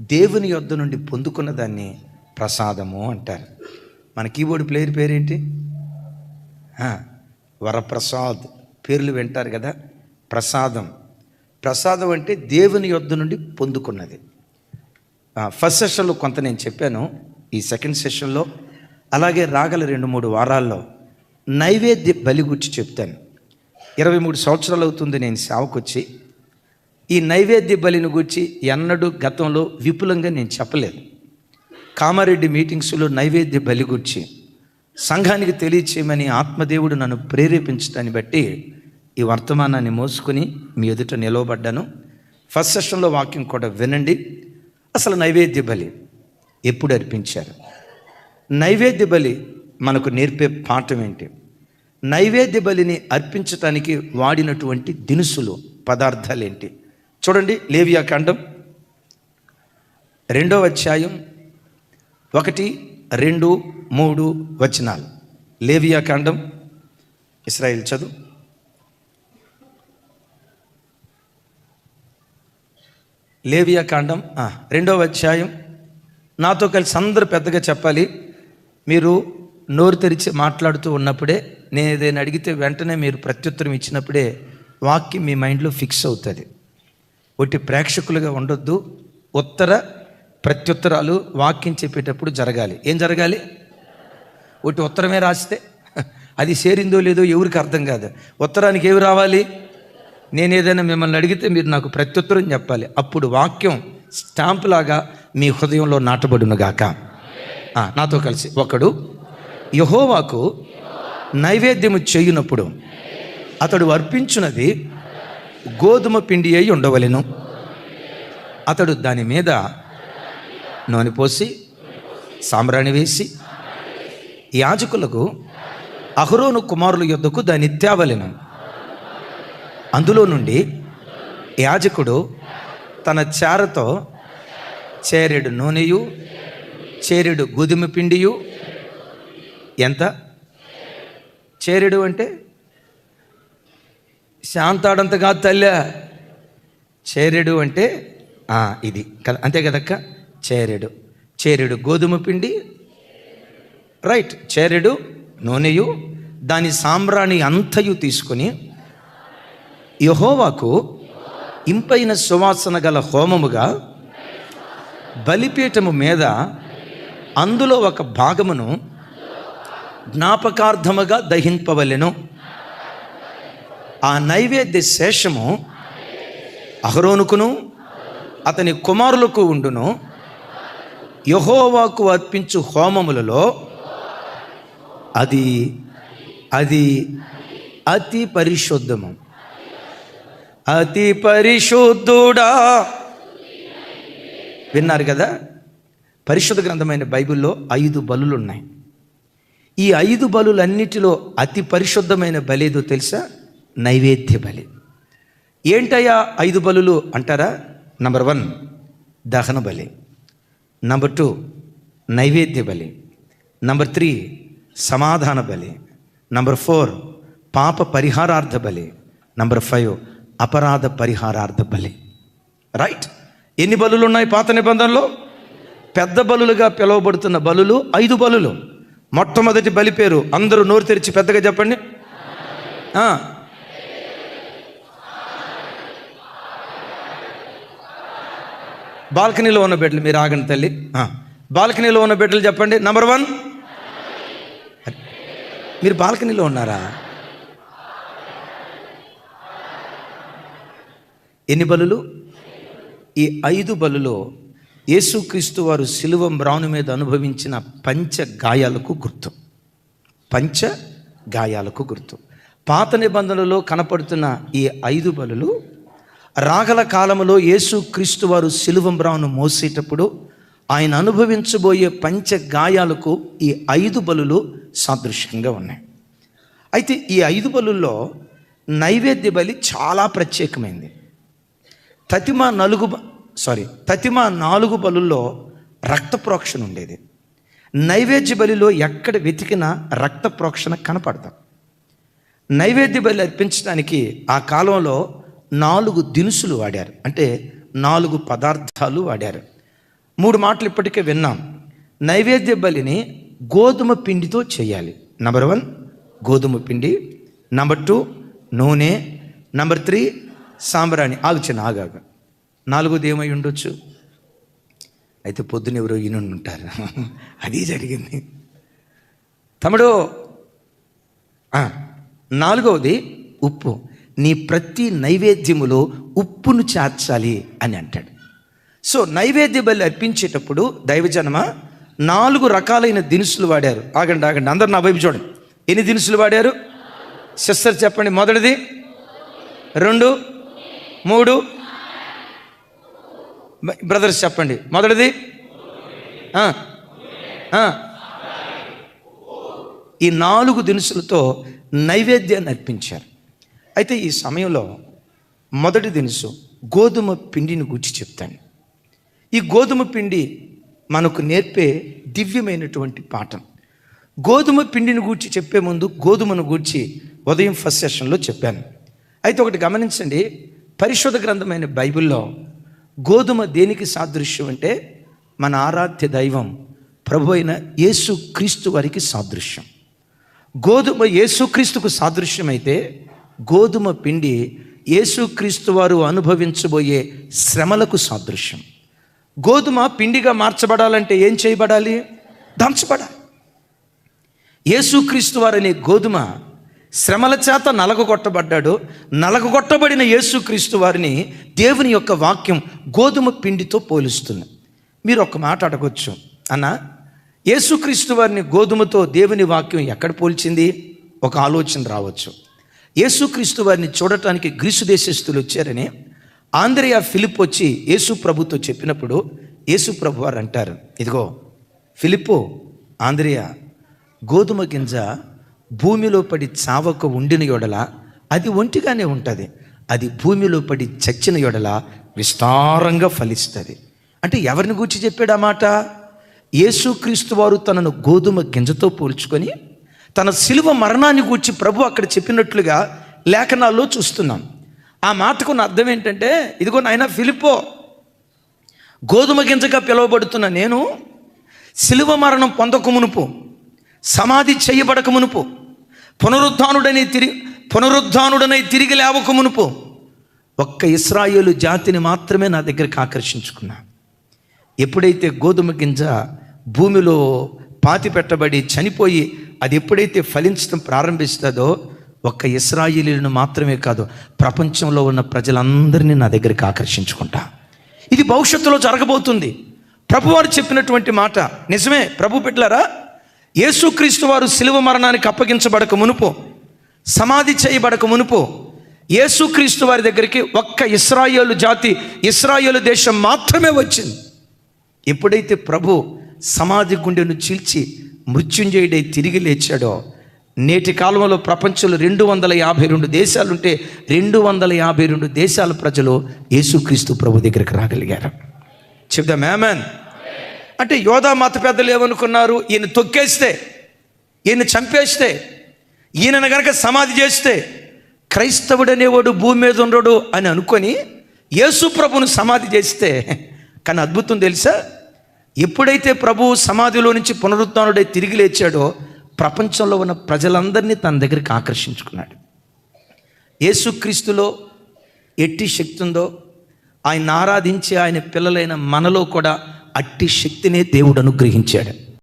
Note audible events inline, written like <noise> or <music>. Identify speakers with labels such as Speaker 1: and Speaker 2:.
Speaker 1: దేవుని యొద్ద నుండి పొందుకున్న దాన్ని ప్రసాదము అంటారు. మన కీబోర్డ్ ప్లేయర్ పేరేంటి? వరప్రసాద్. పేర్లు వింటారు కదా? ప్రసాదం. ప్రసాదం అంటే దేవుని యొద్ద నుండి పొందుకున్నది. ఫస్ట్ సెషన్లో కొంత నేను చెప్పాను. ఈ సెకండ్ సెషన్లో. అలాగే రాగల రెండు మూడు వారాల్లో నైవేద్య బలి గురించి చెప్తాను. ఇరవై మూడు సంవత్సరాలు అవుతుంది నేను సేవకొచ్చి. ఈ నైవేద్య బలిని గురించి ఎన్నడూ గతంలో విపులంగా నేను చెప్పలేదు. కామారెడ్డి మీటింగ్స్లో నైవేద్య బలి గురించి సంఘానికి తెలియచేయమని ఆత్మదేవుడు నన్ను ప్రేరేపించడాన్ని బట్టి ఈ వర్తమానాన్ని మోసుకొని మీ ఎదుట నిలవబడ్డాను. ఫస్ట్ సెషన్లో వాక్యం కూడా వినండి. అసలు నైవేద్య బలి ఎప్పుడు అర్పించారు? నైవేద్య బలి మనకు నేర్పే పాఠం ఏంటి? నైవేద్య బలిని అర్పించటానికి వాడినటువంటి దినుసులు పదార్థాలు ఏంటి చూడండి లేవియా కాండం రెండో అధ్యాయం ఒకటి రెండు మూడు వచనాలు. లేవియా కాండం ఇస్రాయిల్ చదువు. లేవియా కాండం రెండవ అధ్యాయం. నాతో కలిసి అందరూ పెద్దగా చెప్పాలి. మీరు నోరు తెరిచి మాట్లాడుతూ ఉన్నప్పుడే నేను ఏదైనా అడిగితే వెంటనే మీరు ప్రత్యుత్తరం ఇచ్చినప్పుడే వాక్యం మీ మైండ్లో ఫిక్స్ అవుతుంది. ఒట్టి ప్రేక్షకులుగా ఉండొద్దు. ఉత్తర ప్రత్యుత్తరాలు వాక్యం చెప్పేటప్పుడు జరగాలి. ఏం జరగాలి? ఒకటి ఉత్తరమే రాస్తే అది చేరిందో లేదో ఎవరికి అర్థం కాదు. ఉత్తరానికి ఏవి రావాలి? నేను ఏదైనా మిమ్మల్ని అడిగితే మీరు నాకు ప్రత్యుత్తరం చెప్పాలి. అప్పుడు వాక్యం స్టాంప్ లాగా మీ హృదయంలో నాటబడునుగాక నాతో కలిసి. ఒకడు యహోవాకు నైవేద్యము చేయునప్పుడు అతడు అర్పించినది గోధుమ పిండి అయి ఉండవలెను. అతడు దాని మీద నూనె పోసి సాంబ్రాణి వేసి యాజకులకు అహరోను కుమారుల యొద్దకు దాన్ని తేవలెను. అందులో నుండి యాజకుడు తన చారతో చేరెడు నూనెయు చేరెడు గోధుమ పిండియు ఎంత? చేరెడు అంటే శాంతాడంత కాదు తల్లి. చేరెడు అంటే ఇది. కదా అంతే కదక్క? చేరెడు. చేరెడు గోధుమ పిండి. రైట్. చేరెడు నూనెయు. దాని సాంబ్రాణి అంతయు తీసుకొని యహోవాకు ఇంపైన సువాసన గల హోమముగా బలిపీఠము మీద అందులో ఒక భాగమును జ్ఞాపకార్థముగా దహింపవలెను. ఆ నైవేద్య శేషము అహరోనుకును అతని కుమారులకు ఉండును. యహోవాకు అర్పించు హోమములలో అది అది అతి పరిశుద్ధము. అతి పరిశుద్ధుడా. విన్నారు కదా? పరిశుద్ధ గ్రంథమైన బైబిల్లో ఐదు బలులు ఉన్నాయి ఈ ఐదు బలులన్నిటిలో అతి పరిశుద్ధమైన బలేదో తెలుసా? నైవేద్య బలి. ఏంటయ్యా ఐదు బలులు అంటారా? నంబర్ వన్ దహన బలి. నంబర్ టూ నైవేద్య బలి. నంబర్ త్రీ సమాధాన బలి. నంబర్ ఫోర్ పాప పరిహారార్థ బలి. నంబర్ ఫైవ్ అపరాధ పరిహారార్థ బలి. రైట్ ఎన్ని బలులు ఉన్నాయి పాత నిబంధనలో? పెద్ద బలులుగా పిలువబడుతున్న బలులు ఐదు బలులు. మొట్టమొదటి బలి పేరు అందరూ నోరు తెరిచి పెద్దగా చెప్పండి. బాల్కనీలో ఉన్న బిడ్డలు మీరు ఆగండి తల్లి. బాల్కనీలో ఉన్న బిడ్డలు చెప్పండి. నంబర్ వన్ మీరు బాల్కనీలో ఉన్నారా? ఎన్ని బలులు? ఈ ఐదు బలులో యేసుక్రీస్తు వారు శిలువ మ్రాను మీద అనుభవించిన పంచ గాయాలకు గుర్తు. పంచ గాయాలకు గుర్తు. పాత నిబంధనలో కనపడుతున్న ఈ ఐదు బలులు రాగల కాలంలో యేసు క్రీస్తు వారు శిలువంబ్రాను మోసేటప్పుడు ఆయన అనుభవించబోయే పంచ గాయాలకు ఈ ఐదు బలులు సాదృశ్యంగా ఉన్నాయి. అయితే ఈ ఐదు బలుల్లో నైవేద్య బలి చాలా ప్రత్యేకమైంది. తతిమ నలుగు బ- సారీ తతిమ నాలుగు బలుల్లో రక్త ప్రోక్షణ ఉండేది. నైవేద్య బలిలో ఎక్కడ వెతికినా రక్త ప్రోక్షణ కనపడతాం. నైవేద్య బలి అర్పించడానికి ఆ కాలంలో నాలుగు దినుసులు వాడారు. అంటే నాలుగు పదార్థాలు వాడారు. మూడు మాటలు ఇప్పటికే విన్నాం. నైవేద్య బలిని గోధుమ పిండితో చేయాలి. నంబర్ వన్ గోధుమ పిండి. నంబర్ టూ నూనె. నంబర్ త్రీ సాంబ్రాణి. ఆలోచన ఆగాక నాలుగోది ఏమై ఉండొచ్చు? అయితే పొద్దున ఎవరో ఈయన ఉంటారు. <laughs> అది జరిగింది. తమ్ముడు నాలుగవది ఉప్పు. నీ ప్రతి నైవేద్యములో ఉప్పును చేర్చాలి అని అంటాడు. సో నైవేద్య బలి అర్పించేటప్పుడు దైవజనమ నాలుగు రకాలైన దినుసులు వాడారు. ఆగండి ఆగండి అందరు నా వైపు చూడండి. ఎన్ని దినుసులు వాడారు? సిస్టర్ చెప్పండి మొదటిది రెండు మూడు. బ్రదర్స్ చెప్పండి మొదటిది ఈ నాలుగు దినుసులతో నైవేద్యాన్ని అర్పించారు. అయితే ఈ సమయంలో మొదటి దినుసు గోధుమ పిండిని గురించి చెప్తాను. ఈ గోధుమ పిండి మనకు నేర్పే దివ్యమైనటువంటి పాఠం. గోధుమ పిండిని గూర్చి చెప్పే ముందు గోధుమను గూర్చి ఉదయం ఫస్ట్ సెషన్లో చెప్పాను. అయితే ఒకటి గమనించండి పరిశోధ గ్రంథమైన బైబిల్లో గోధుమ దేనికి సాదృశ్యం అంటే మన ఆరాధ్య దైవం ప్రభు అయిన యేసు క్రీస్తు వారికి సాదృశ్యం. గోధుమ యేసుక్రీస్తుకు సాదృశ్యమైతే గోధుమ పిండి యేసుక్రీస్తు వారు అనుభవించబోయే శ్రమలకు సాదృశ్యం. గోధుమ పిండిగా మార్చబడాలంటే ఏం చేయబడాలి? దంచబడాలి. యేసుక్రీస్తు వారనే గోధుమ శ్రమల చేత నలగగొట్టబడ్డాడు నలగగొట్టబడిన యేసుక్రీస్తు వారిని దేవుని యొక్క వాక్యం గోధుమ పిండితో పోలుస్తుంది. మీరు ఒక మాట అడగొచ్చు. అన్న యేసుక్రీస్తు వారిని గోధుమతో దేవుని వాక్యం ఎక్కడ పోల్చింది? ఒక ఆలోచన రావచ్చు. యేసుక్రీస్తు వారిని చూడటానికి గ్రీసు దేశస్తులు వచ్చారని ఆంధ్రయ ఫిలిప్ వచ్చి యేసు ప్రభుతో చెప్పినప్పుడు యేసు ప్రభు వారు అంటారు. ఇదిగో ఫిలిప్పు ఆంధ్రయ గోధుమ గింజ భూమిలో పడి చావక ఉండిన యొడల అది ఒంటిగానే ఉంటుంది. అది భూమిలో పడి చచ్చిన యొడల విస్తారంగా ఫలిస్తుంది. అంటే ఎవరిని గూర్చి చెప్పాడు ఆ మాట? యేసుక్రీస్తు వారు తనను గోధుమ గింజతో పోల్చుకొని తన శిలువ మరణాన్ని గూర్చి ప్రభు అక్కడ చెప్పినట్లుగా లేఖనాల్లో చూస్తున్నాం. ఆ మాటకున్న అర్థం ఏంటంటే ఇదిగో నాయన ఫిలిపో గోధుమ గింజగా పిలువబడుతున్న నేను శిలువ మరణం పొందక మునుపు సమాధి చేయబడక మునుపు పునరుద్ధానుడని తిరిగి పునరుద్ధానుడనై తిరిగి లేవక మునుపు ఒక్క ఇస్రాయేలు జాతిని మాత్రమే నా దగ్గరికి ఆకర్షించుకున్నా. ఎప్పుడైతే గోధుమ గింజ భూమిలో పాతి పెట్టబడి చనిపోయి అది ఎప్పుడైతే ఫలించడం ప్రారంభిస్తుందో ఒక్క ఇస్రాయిలీలను మాత్రమే కాదు ప్రపంచంలో ఉన్న ప్రజలందరినీ నా దగ్గరికి ఆకర్షించుకుంటా. ఇది భవిష్యత్తులో జరగబోతుంది. ప్రభువారు చెప్పినటువంటి మాట నిజమే. ప్రభు పెట్టారా యేసుక్రీస్తు వారు శిలువ మరణానికి అప్పగించబడక మునుపు సమాధి చేయబడక మునుపు యేసుక్రీస్తు వారి దగ్గరికి ఒక్క ఇస్రాయేలు జాతి ఇస్రాయేలు దేశం మాత్రమే వచ్చింది. ఎప్పుడైతే ప్రభు సమాధి గుండెను చీల్చి మృత్యుంజయుడై తిరిగి లేచాడో. నేటి కాలంలో ప్రపంచంలో రెండు వందల యాభై రెండు దేశాలుంటే రెండు వందల యాభై రెండు దేశాల ప్రజలు యేసుక్రీస్తు ప్రభు దగ్గరికి రాగలిగారు. చెప్దా మేమన్ అంటే యోధా మత పెద్దలు ఏమనుకున్నారు? ఈయన తొక్కేస్తే ఈయన చంపేస్తే ఈయనను గనక సమాధి చేస్తే క్రైస్తవుడనేవాడు భూమి మీద ఉండడు అని అనుకొని యేసు ప్రభును సమాధి చేస్తే. కానీ అద్భుతం తెలుసా? ఎప్పుడైతే ప్రభు సమాధిలో నుంచి పునరుత్డై తిరిగి లేచాడో ప్రపంచంలో ఉన్న ప్రజలందరినీ తన దగ్గరికి ఆకర్షించుకున్నాడు. యేసుక్రీస్తులో ఎట్టి శక్తి ఉందో ఆయన ఆరాధించి ఆయన పిల్లలైన మనలో కూడా అట్టి శక్తినే దేవుడు అనుగ్రహించాడు.